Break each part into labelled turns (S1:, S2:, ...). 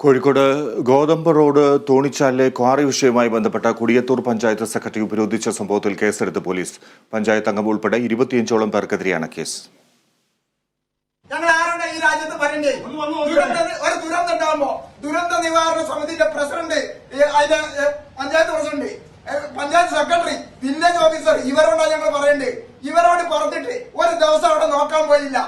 S1: കോഴിക്കോട് ഗോതമ്പ് road തോണിച്ചാലിലെ quarry വിഷയവുമായി ബന്ധപ്പെട്ട കുടിയത്തൂർ പഞ്ചായത്ത് സെക്രട്ടറി ഉപരോധിച്ച സംഭവത്തിൽ കേസെടുത്ത് പോലീസ്. പഞ്ചായത്ത് അംഗം ഉൾപ്പെടെ ഇരുപത്തിയഞ്ചോളം പേർക്കെതിരെയാണ് കേസ്.
S2: ഒരു ദുരന്തം ഉണ്ടാകുമ്പോ ദുരന്ത നിവാരണ സമിതിയുടെ പ്രസിഡന്റ് അതിന്റെ panchayat president panchayat secretary village officer ഇവരോടാണ് ഞങ്ങൾ പറയണ്ടേ ഇവരോട് പറഞ്ഞിട്ട് ഒരു ദിവസം അവിടെ നോക്കാൻ പോയില്ല.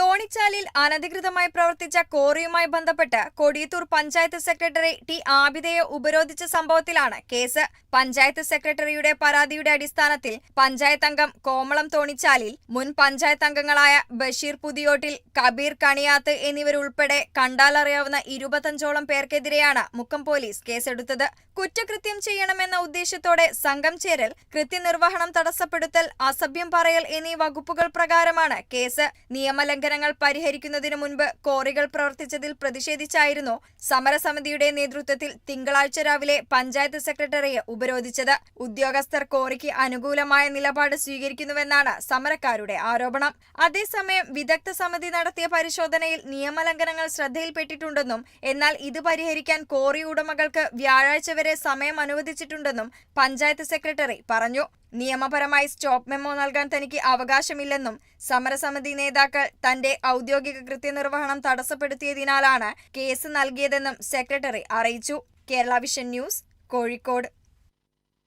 S3: തോണിച്ചാലിൽ അനധികൃതമായി പ്രവർത്തിച്ച കോറിയുമായി ബന്ധപ്പെട്ട് കൊടിയത്തൂർ പഞ്ചായത്ത് സെക്രട്ടറി ടി ആബിദയെ ഉപരോധിച്ച സംഭവത്തിലാണ് കേസ്. പഞ്ചായത്ത് സെക്രട്ടറിയുടെ പരാതിയുടെ അടിസ്ഥാനത്തിൽ പഞ്ചായത്ത് അംഗം കോമളം തോണിച്ചാലിൽ മുൻ പഞ്ചായത്ത് അംഗങ്ങളായ ബഷീർ പുതിയോട്ടിൽ കബീർ കണിയാത്ത് എന്നിവരുൾപ്പെടെ കണ്ടാലറിയാവുന്ന ഇരുപത്തഞ്ചോളം പേർക്കെതിരെയാണ് മുക്കം പോലീസ് കേസെടുത്തത്. കുറ്റകൃത്യം ചെയ്യണമെന്ന ഉദ്ദേശത്തോടെ സംഘം ചേരൽ കൃത്യനിർവഹണം തടസ്സപ്പെടുത്തൽ അസഭ്യം പറയൽ എന്നീ വകുപ്പുകൾ പ്രകാരമാണ് കേസ്. നിയമലംഘനങ്ങൾ പരിഹരിക്കുന്നതിനു മുൻപ് കോറികൾ പ്രവർത്തിച്ചതിൽ പ്രതിഷേധിച്ചായിരുന്നു സമരസമിതിയുടെ നേതൃത്വത്തിൽ തിങ്കളാഴ്ച രാവിലെ പഞ്ചായത്ത് സെക്രട്ടറിയെ ഉപരോധിച്ചത്. ഉദ്യോഗസ്ഥർ കോറിക്ക് അനുകൂലമായ നിലപാട് സ്വീകരിക്കുന്നുവെന്നാണ് സമരക്കാരുടെ ആരോപണം. അതേസമയം വിദഗ്ധ സമിതി നടത്തിയ പരിശോധനയിൽ നിയമലംഘനങ്ങൾ ശ്രദ്ധയിൽപ്പെട്ടിട്ടുണ്ടെന്നും എന്നാൽ ഇത് പരിഹരിക്കാൻ കോറി ഉടമകൾക്ക് വ്യാഴാഴ്ച വരെ സമയം അനുവദിച്ചിട്ടുണ്ടെന്നും പഞ്ചായത്ത് സെക്രട്ടറി പറഞ്ഞു. നിയമപരമായി സ്റ്റോപ്പ് മെമ്മോ നൽകാൻ തനിക്ക് അവകാശമില്ലെന്നും സമരസമിതി നേതാക്കൾ തന്റെ ഔദ്യോഗിക കൃത്യനിർവഹണം തടസ്സപ്പെടുത്തിയതിനാലാണ് കേസ് നൽകിയതെന്നും സെക്രട്ടറി അറിയിച്ചു. Kerala vision news Kozhikode.